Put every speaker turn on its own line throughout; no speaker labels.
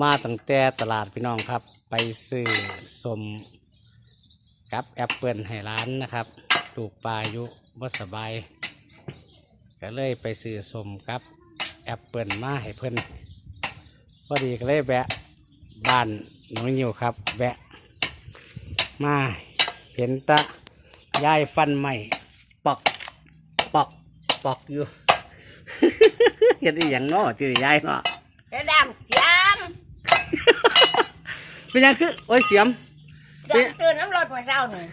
มาตั้งแต่ตลาดพี่น้องครับ ไปซื้อสมกับแอปเปิลให้ร้านนะครับตูกปลายู่บ่สบาย ก็เลยไปซื้อสมกับแอปเปิลมาให้เพิ่นพอดีก็เลยแวะบ้านน้องยิวครับ แวะ มาเห็นตะย้ายฟันใหม่ปอกปอกปอกอยู่ เห็นอีหยังเนาะจือย้ายเนาะ
เจะดำจ
เป็นหยังคือโอ้ยเสียมำ
จำซื้อน้ำรถมาเศร้าหนึ่ง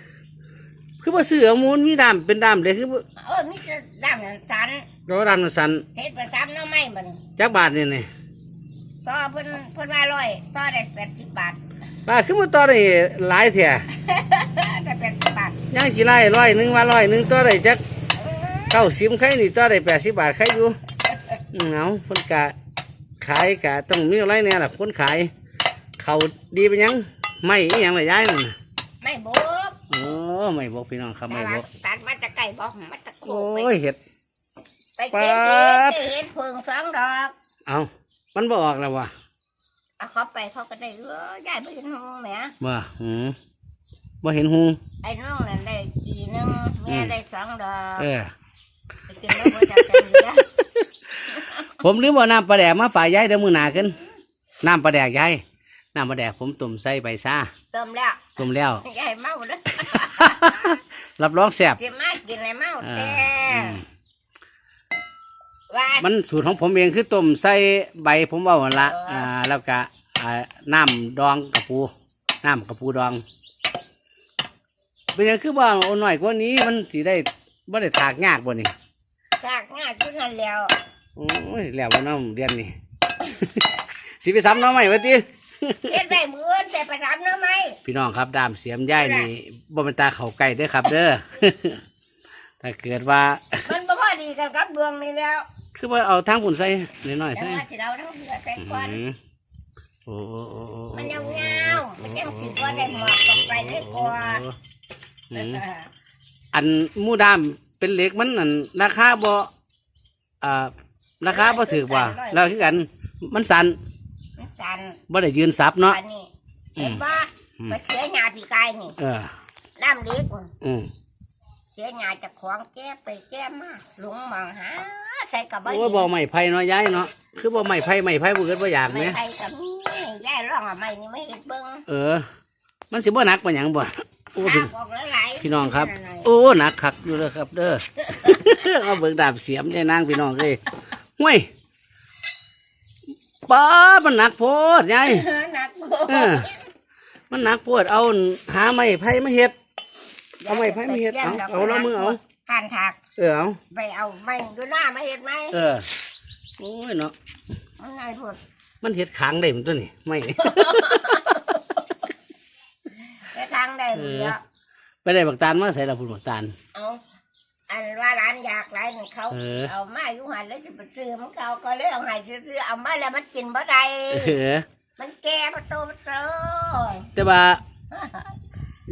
คือบ่ซื้อเอามูลมีดามเป็นดามเลยคือบ่
เออมีแต่ดำนั่นสัน
โรดามสัน
เทศประซ้ำน้ำไม่มัน
จักบาทนี่นี่
ต่อเพิ่นเพิ่นว่าร้อยต่อได้แปดสิบบาท
บาทคือมันต่อได้หลายแท้
ได้แปดสิบบาท
ย่างกี่ไร่ร้อยหนึงว่าร้อยหนึงต่อได้จักเก้าสิบใครนี่ต่อได้แปดสิบบาทใครอยู่อืมเอาคนกะขายกะต้องมีอะไรเนี่ยล่ะคนขาย เขาดีเป็นหยังไม่อีหยังละยายนั่นน่ะ
ไม่บุก
โอ้ไม่บอกพี่น้องครับไม่บอก
ตัดมาจะไก่บอกมาจะโค
โอ้
กไป
ยเห็ด
ไปเก็บ
ปา
เห็
ด
ดเห็ดเพิงสองดอก
เอามันบออกแล้ววะ
เอาเขาไปเขาก็ได้เออยายไปเห็นหงแหม
บ่อืมบ่เห็นหู
ไอ้น้องนั่นได้กี่หนึงแม่ได้สองดอก
เออ
ไปกินแล้วบ่จะเป็นอยู่แล้ว
ผมลืมเอาน้ำปลาแดกมาฝ่ายยายเดี๋ยวมือหนาขึ้นน้ำปลาแดกยาย น้ำปลาแดกผมต้มใส่ใบซ่า
เติมแล้ว
ต้มแล้ว
ยายเมาเด้อ
รับรองแซ่บ
สิมากินอะไรเมา
อ่า
แต่
อืม
ว่า
มันสูตรของผมเองคือต้มใส่ใบผมว่าหั่นละ
เอออ่
อ่าแล้วก็อ่าน้ำดองกระปูน้ำกระปูดอง เป็นหยังคือว่าเอาหน่อยกว่านี้มันสีได้บ่ได้ตากยากบ่นี่
จากงากินนั่นแล้ว
โอ้ยแล้วว่าน้องเรียนนี่ สิไปซ้ำน้องใหม่วะติ
เฮ็ดได้มืออื่นแต่ไปทำเนื้อไหม
พี่น้องครับดามเสียมย่ายนี่บ่เป็นตาเขาไก่เด้อครับเด้อ ถ้าเกิดว่า
มันบ่ค่อยดีกันกับดวงนี่แล้ว
คือว่าเอาทางผุนใส่น้อยๆ
แต่
ใส่
ว่าสิเราต้องเลือใส่ก่อน
อืมโอ้โอ้โอ้โอ้
มันยาวๆมันยังสิบ่ได้หมอกกับไปได้กว่า
อืมอันหมูดามเป็นเหล็กมันอันราคาบ่อ่าราคาบ่ถือว่าแล้วคือกัน มันสั่น
มันสั่น
บ่ได้ยืนซับเนาะ
อันนี้เห็นบ่
อืม
มาเสียหญ้าพี่กายนี่
เออ
น้ำเล็ก
อืม
เสียหญ้าจากของแก้ไปแก้มาหลงมองหาใส่กับใบ
โอ้ยบ่ไม้ไผ่เนาะยายเนาะคือบ่ไม้ไผ่ไม้ไผ่บ่เกิดบ่อยากแหม
ไม่ใครกับนี่ยายร้องอะไม่นี่ไม่เห็นเบิ้ง
เออ มันสิบ่หนักปานหยังบ่โอ้พี่
หาบอกหลายๆ
พี่น้องครับ
หน่อย
โอ้หนักคักอยู่เลยครับ เด้อ เอาเบิ่งดาบเสียมยายนางพี่น้องเอ้ยห่วย ป้าดมันหนักโพดยาย
หนัก
เออมันหนักโพดเอาหาไม้ไผ่มาเฮ็ด เอาไม้ไผ่มาเฮ็ดเอาเอาแล้วมือเอา
ผ่านถัก
เออเอา
ไปเอาไม้ดูหน้ามาเห็ดไหม
เออโอ้ยเนาะ
มันนายพูด
มันเฮ็ดขางได้มันตัวนี้ไม่
ไปทางได้หมดแล้ว
ไปได้บักตาลมาใส่ละพุ่นบักตาล
เอาอันว่าร้านอยากไรนี่เขา
เออ
เอามาอยู่หันแล้วจะไปซื้อมันเขาก็เลยเอาให้ซื้อๆเอามาแล้วมันกินบ่ได้
เออ
มันแก่ประตูประตู
แต่ว่า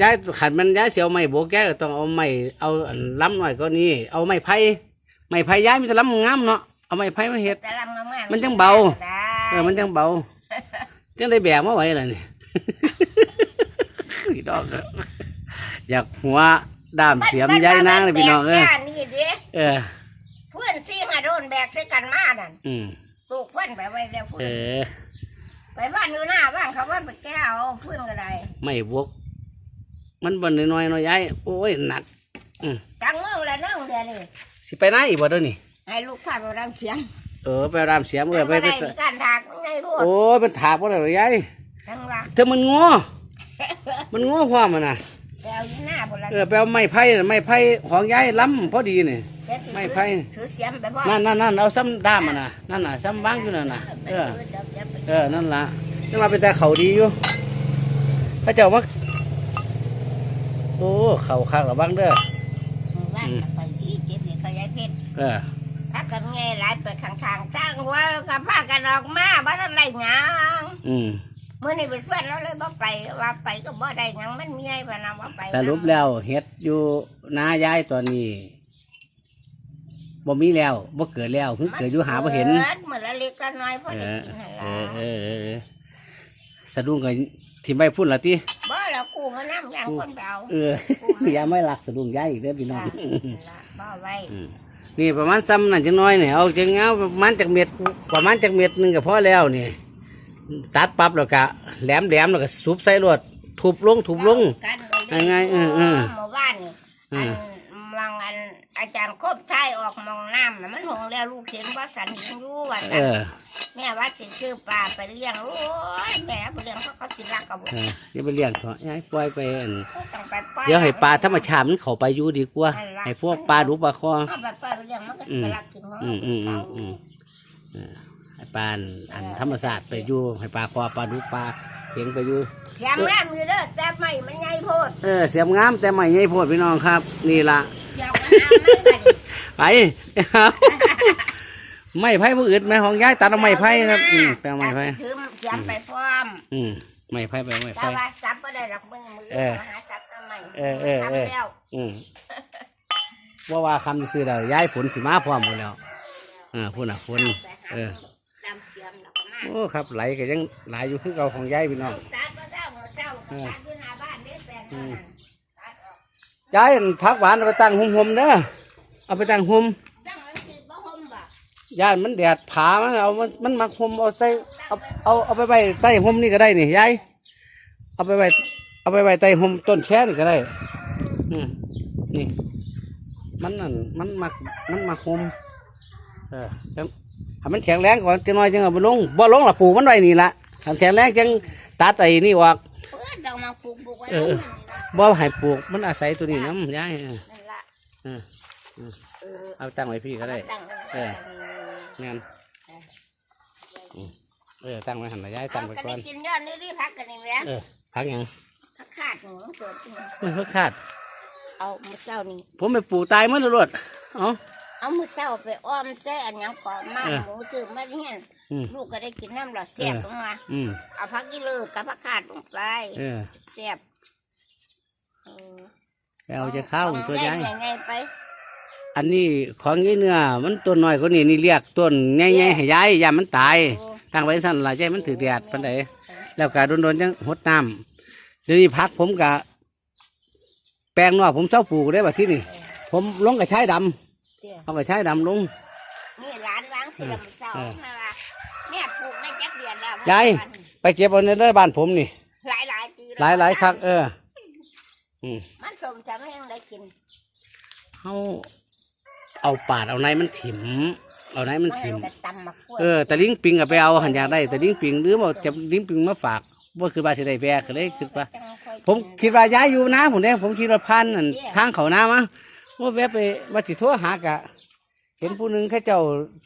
ย้ายขันมันย้ายเสียวไม้โบกแกก็ต้องเอาไม้เอาอันล้ำหน่อยก็นี่เอาไม้ไผ่ไม้ไผ่ย้ายมีแต่ล้ำงามเนาะเอาไม้ไผ่มาเฮ็ด
แต่ลำมากๆ
มันจังเบา
ได้
เออมันจังเบาจังได้แบกมาไหวล่ะนี่พี่น้องเอ้ยอยากหัว ด้ามเสียมย้ายนางเลยพี่น้องเอ้ย
แบกย่านนี่ดิ
เออ
เพื่อนซีมาโดนแบกใส่กันมานั่น
อืม
ปลูกเพื่อนไปไว้แล้วเพื่
เอ
อน
อ
ไปบ้านอยู่หน้าบ้านเขาบ้านไปแก้วเพื่อนก็ได้
ไม่บวก มันบนน้อยๆเน้อยย้ายโอ้ยหนักอืม
กลางเมืองแล้วนั่งเดียวนี่
สิไปไหนอีกบ่เด้อนี่
ให้ลูกข้าไปรำเสียง
เออไปรามเสียมเออไปไป
ม่ด้การถากไงพูด
โอ้ยมันถากบ่ได้หรอกยาย
ทั้งว่า
เธอมันงอมันงอพร้อมมันน่ะ
แก้วอยู่หน้าพนละ
เออไปเอาไม้ไผ่น่ะไม้ไผ่ของยายล้ำพอดีนี่
เดี๋ยวสิ
ไม่ไผ่
ซื้อเสียมไปบ่
นั่นนั่นนั่นเอาซ้ำด้ามมันน่ะนั่นน่ะซ้ำบ้างอยู่นั่นน่ะเออ
เดี๋ยวเดี๋ยวไป
เออ นั่นละนี่มาเป็นแต่เขาดีอยู่พระเจ้ามาโอ้ เขาข้างระวังเด้อ
ว่าจะไปที่เจ็บนี่เขาย้ายเพชร
เออ
ถ้ากันไงหลายไปข้างๆจ้างหัว่ากับพากันออกมาบ้านอะไรหยัง
อืม
เมื่อนี่ไปสวนแล้วเลยบ่ไปว่าไปก็บ่ได้หยังมันมีไอ้พนันว่าไป
สรุปแล้วเฮ็ดอยู่นายายตอนนี้บ่มีแล้วบ่เกิดแล้วเพิ่งเกิดอยู่หาบ่เห็น
มักิดเหมือนละเล็กละน้อยพอ
เอ
ได้
อ
กินนั่น
เอ
ล่ะ
อเออเออสะดุ้งกับทิมไปพุ่นละติ
บ่เรากูมานั่งอย่างคนเบา
เออ อย่าไม่หลักสะดุ้งย้ายอีกเด้อพี่น้อง
บ่ไว้
อืมนี่ประมาณซ้ำนั่นจังน้อยเนี่ยเอาจังเงาประมาณจากเม็ดประมาณจากเม็ดหนึงก็พอแล้วนี่ ตัดปั๊บแล้วก็แหลมแหลมแล้วก็สุบใส่รวดทุบลงทุบลง
กัน
ยังไงเออเออ
หมู่บ้านนี่
เอ
อัน
อ
มองอันอาจารย์ครบชายออกมองน้ำน่ะมันหงแล้วลูกเห็นว่าสันเห็นอยู่ว่า
เอ
สัน
อ
แม่ว่าสิซื้อปลาไปเลี้ยงโอ้ยแม่ไปเลี้ยงเขาเขาสิรักกับบุ
เอออย่าไปเลี้ยงเถอะอย่าให้ปล่อยไปอั่น
ต้องไปปล่อย
เดี๋ยวให้ปลาธรรมชาติมันเข้าไปอยู่ดีกว่า ให้พวกปลาดุปลาคอ
เอาไปปล่อยไปเลี้ยงมันก็สิไปรักถึง
อืมอืมอืมอืมเออ ให้ปลาอันอันธรรมศาสตร์ไปอยู่ให้ปลาคอปลาดุปลาเสียงไปอยู่
เสียงแม่มือเด้อแต่ไม่มันใหญ่โพด
เออเสียมงามแต่ไม่ใหญ่โพดพี่น้องครับ นี่ละ
เสียงมันน้ำไม่ได้
ไปไม่ไผ่ผู้อื่นไม่ของย้ายตัดเอาไม้ไผ่ครับอืมไปเอาไม้ไผ่
ถือเสียงไปพร้อม
อืมไม้ไผ่ไปเอาไม้
แต่
ไผ่
ว่าซับก็ได้หรอกมือมือ
เออ
มาหาซับทำไม
เออเออเออ
ทำแล้ว
อืมว่าว่าคำซื้อแล้วย้ายฝนสิมาพร้อมหมดแล้วอ่าพูดน่ะฝนเออ
ด
โอ้ครับไหลก็ยังไหลอยู่คือเก่าของย้ายพี่น้อง
ตัดก็เศร้าเศร้าก็ตัดอยู่หน้าบ้านเด้อแปลงนั้นน่ะตัดออก
ย้ายอันพักหวานเอาไปตั้งห่มๆเด้อเอาไปตั้งห่ม
จังมันสิบ่ห่มบ่
ย่านมันแดดผามันเอามันมันมักห่มเอาใส่เอาเอาเอาไปไว้ใต้ห่มนี่ก็ได้นี่ยายเอาไปไว้เอาไปไว้ใต้ห่มต้นแค่นี่ก็ได้อืมนี่มันนั่นมันมักมันมักห่มเออจัง ให้มันแข็งแรงก่อนจังน้อยจังเอาไปลงบ่ลงละปลูกมันไว้นี่ละถ้าแข็งแรงจังตัดไอ้นี่ออก
เพื่อนเรามาปลูกปลูกไว้
เออบ่ให้ปลูกมันอาศัยตัวนี้น้ำยายเออ
นั่นละ
เออ
เออ
เอาตั้งไว้พี่ก็ได้
ตั้ง
เอองั้นอืมเออตั้งไว้หันละยายตั้งไว้
เอา
ก่อน
ได้กินยอดนี่รีบพักกันนี่แหละ
เออพักหยัง
พักขาดหนูเกิดขึ้น
ไม่เพิ่งคาด
เอามือเศร้านี่
ผมไปปลูกตายมันรวดเอ๋อ
เอามือเศร้าไปอ้อมแซ่อันหยังก่อนมา
เออ
หมูซื้อมาเฮียน
อืม
ลูกก็ได้กินน้ำหลอดเสียบลงมา
อืม
เอาพักกิเลือกับพักขาดลงไป
เออ
เสียบเออ
ไปเอาจะเข้าตัวยาย
ใหญ่ๆไป
อันนี้ของยี่เนื้อมันต้นน้อยกว่านี้นี่เรียกต้นใหญ่ๆให้ยายยามันตาย
โอ้
ตั้งไว้สั่นละใจมันถือแดดปันใดแล้วก็โดนๆจังหดน้ำเดี๋ยวนี้พักผมกะแปลงนอกผมเศร้าปลูกได้แบบที่นี่ ผมลงกระชายด
เสียำ
เอากระชายดำลง
นี่ร้านล้างสิละมือเศร้า
เออ
นะว่าแม่ปลูกในจักเดือนแล้ว
ยาย ไปเก็บเอาในเด้อบ้านผมนี่
หลายหลายๆปี
หลายหลายๆครั้งเออ อืม
มันสมจะไม่ยังได้กิน
เขาเอาปาดเอาในมันถิ่ม เอาในมันถิ่ม
นก็ตำมาคั่ว
เออแต่ลิงปิงก็ไปเอาหันอยากได้แต่ลิงปิงหรือว่าจะลิงปิงมาฝากว่าคือว่าสิได้แวะก็เลยคิดว่า
จังอย
ผมคิดว่าย้ายอยู่นะผมเนี่ยผมคิดว่าพันนั่นทางเขาน้ามา ว่าแวะไปว่าสิโทั่วหากะ เห็นผู้หนึ่งแค่เจ้า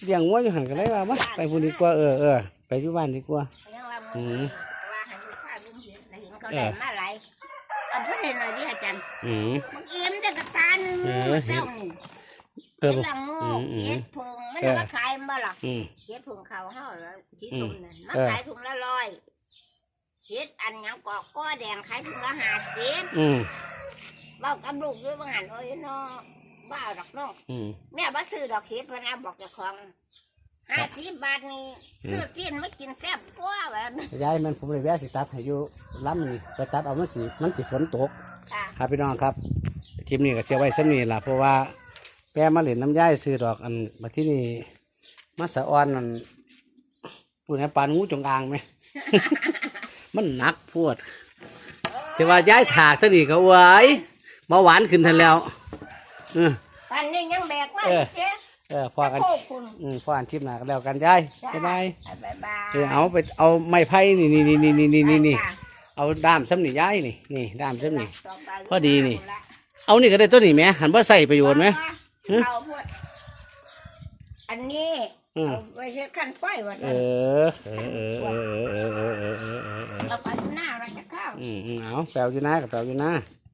เลี้ยงวัวอยู่หันกันเลยว่ามาไปผู้นี้กว่าเออเออไปอยู่บ้านดีกว่า
ยังว่า
อื
มื
ม
ว่าให้ลูกค้าลุงเห็นน่ะเห็นเขา
เอ
ได้
อ
มาหลายเอาเพื่อนเห็นหน่อยดิอาจารย์
อืม
มันเอ็มได้กับตาหนึ่ง
เออ
มันเศร้านี่
เออ
เห็น
บ่
หลังโง่
อืมอืม
เฮ็ดเพิงมัน
เออ
เอามาขายมาหรอ
อืม
เฮ็ดเพิงเขาเฮาแล้วที่
อืม
สุ่มนั่นมา
เออ
ขายถุงละร้อยเฮ็ดอันหยังกอกก้อแดงขายถุงละห้าสิบ
อืม
เบ้ากับลูกอยู่บางหันโอ้ยน้องบ้าดอกน้อง
อืม
แม่บ่ซื้อดอกเฮ็ดเพนนะบอกเจ้าของห้าสิบบาทนี่ซื้อเส้นไม่กินแซ่บกว่าแบบ
ย้ายมันผมเลยแวะสิตัดให้อยู่ล้ำนี่ไปตัดเอามันสิมันสิฝนตก
ค่ะ
ครับพี่น้องครับคลิปนี้ก็เชื่อไว้สำนีล่ะเพราะว่าแปรมาเหรียญน้ำย่ายซื้อดอกอันมาที่นี่มาสะออนนั่นปูนปานงูจงอางไหม มันหนักพวดแต่ว่าย้ายถากตัวนี้ก็ไหว เบาหวานขึ้นทันแล้วเออ
ปันนี้ยังแบกไว้
เออ
เจ๊
เออพอกัน
โอ้คุณ
อืมพอกันชิปหนากันแล้วกันย้ายบ๊ายบาย
บ๊ายบาย
เออเอาไปเอาไม้ไผ่นี่นี่นี่นี่นี่นี่นี่
จ้ะ
เอาด้ามซ้ำนี่ย้ายนี่นี่ด้ามซ้ำนี่
ต่ไป
พอดีนี่ เอานี่ก็ได้ตัวนี้ไหมหันว่าใส่ประโยชน์ไหม
เอาพวดอันนี้
อืม
เอาไว้เฮ็ดขั้นป้อยว่า
เอ
ซั่น
อเออเออเออเออเออเออเออเออ
เอาไปหน้าเราจะเข้า
อืมอืมเอาแปลวอยู่นะกับแปลวอยู่นะ
เ